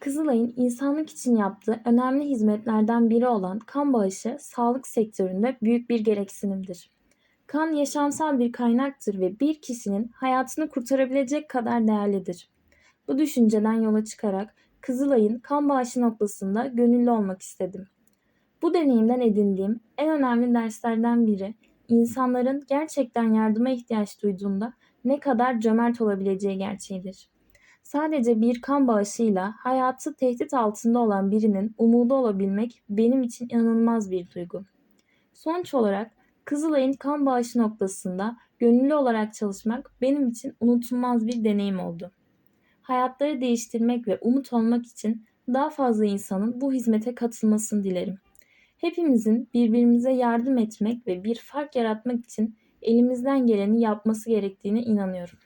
Kızılay'ın insanlık için yaptığı önemli hizmetlerden biri olan kan bağışı sağlık sektöründe büyük bir gereksinimdir. Kan yaşamsal bir kaynaktır ve bir kişinin hayatını kurtarabilecek kadar değerlidir. Bu düşünceden yola çıkarak Kızılay'ın kan bağışı noktasında gönüllü olmak istedim. Bu deneyimden edindiğim en önemli derslerden biri insanların gerçekten yardıma ihtiyaç duyduğunda ne kadar cömert olabileceği gerçeğidir. Sadece bir kan bağışıyla hayatı tehdit altında olan birinin umudu olabilmek benim için inanılmaz bir duygu. Sonuç olarak Kızılay'ın kan bağışı noktasında gönüllü olarak çalışmak benim için unutulmaz bir deneyim oldu. Hayatları değiştirmek ve umut olmak için daha fazla insanın bu hizmete katılmasını dilerim. Hepimizin birbirimize yardım etmek ve bir fark yaratmak için elimizden geleni yapması gerektiğine inanıyorum.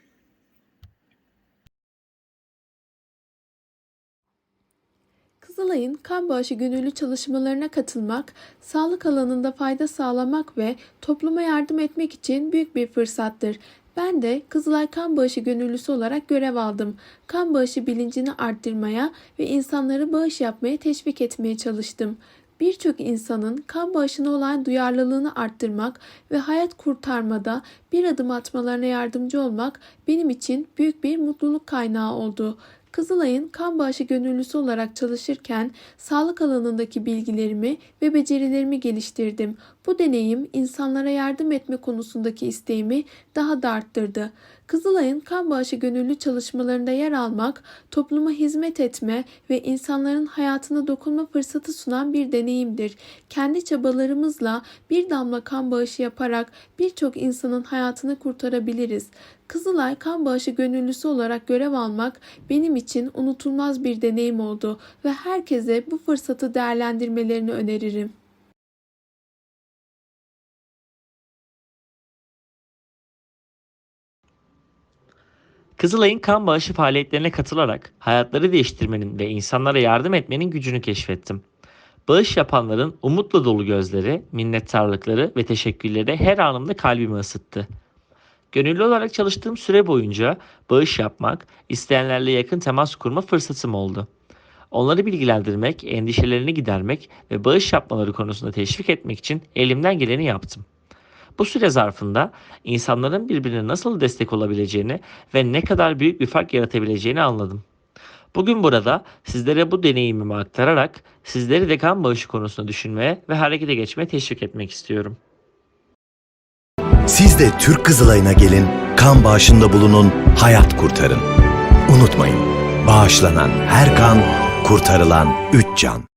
Kızılay'ın kan bağışı gönüllü çalışmalarına katılmak, sağlık alanında fayda sağlamak ve topluma yardım etmek için büyük bir fırsattır. Ben de Kızılay Kan Bağışı gönüllüsü olarak görev aldım. Kan bağışı bilincini arttırmaya ve insanları bağış yapmaya teşvik etmeye çalıştım. Birçok insanın kan bağışına olan duyarlılığını arttırmak ve hayat kurtarmada bir adım atmalarına yardımcı olmak benim için büyük bir mutluluk kaynağı oldu. Kızılay'ın kan bağışı gönüllüsü olarak çalışırken sağlık alanındaki bilgilerimi ve becerilerimi geliştirdim. Bu deneyim insanlara yardım etme konusundaki isteğimi daha da arttırdı. Kızılay'ın kan bağışı gönüllü çalışmalarında yer almak, topluma hizmet etme ve insanların hayatına dokunma fırsatı sunan bir deneyimdir. Kendi çabalarımızla bir damla kan bağışı yaparak birçok insanın hayatını kurtarabiliriz. Kızılay kan bağışı gönüllüsü olarak görev almak benim için unutulmaz bir deneyim oldu ve herkese bu fırsatı değerlendirmelerini öneririm. Kızılay'ın kan bağışı faaliyetlerine katılarak hayatları değiştirmenin ve insanlara yardım etmenin gücünü keşfettim. Bağış yapanların umutla dolu gözleri, minnettarlıkları ve teşekkürleri her anımda kalbimi ısıttı. Gönüllü olarak çalıştığım süre boyunca bağış yapmak, isteyenlerle yakın temas kurma fırsatım oldu. Onları bilgilendirmek, endişelerini gidermek ve bağış yapmaları konusunda teşvik etmek için elimden geleni yaptım. Bu süre zarfında insanların birbirine nasıl destek olabileceğini ve ne kadar büyük bir fark yaratabileceğini anladım. Bugün burada sizlere bu deneyimimi aktararak sizleri de kan bağışı konusunda düşünmeye ve harekete geçmeye teşvik etmek istiyorum. Siz de Türk Kızılayına gelin, kan bağışında bulunun, hayat kurtarın. Unutmayın, bağışlanan her kan, kurtarılan üç can.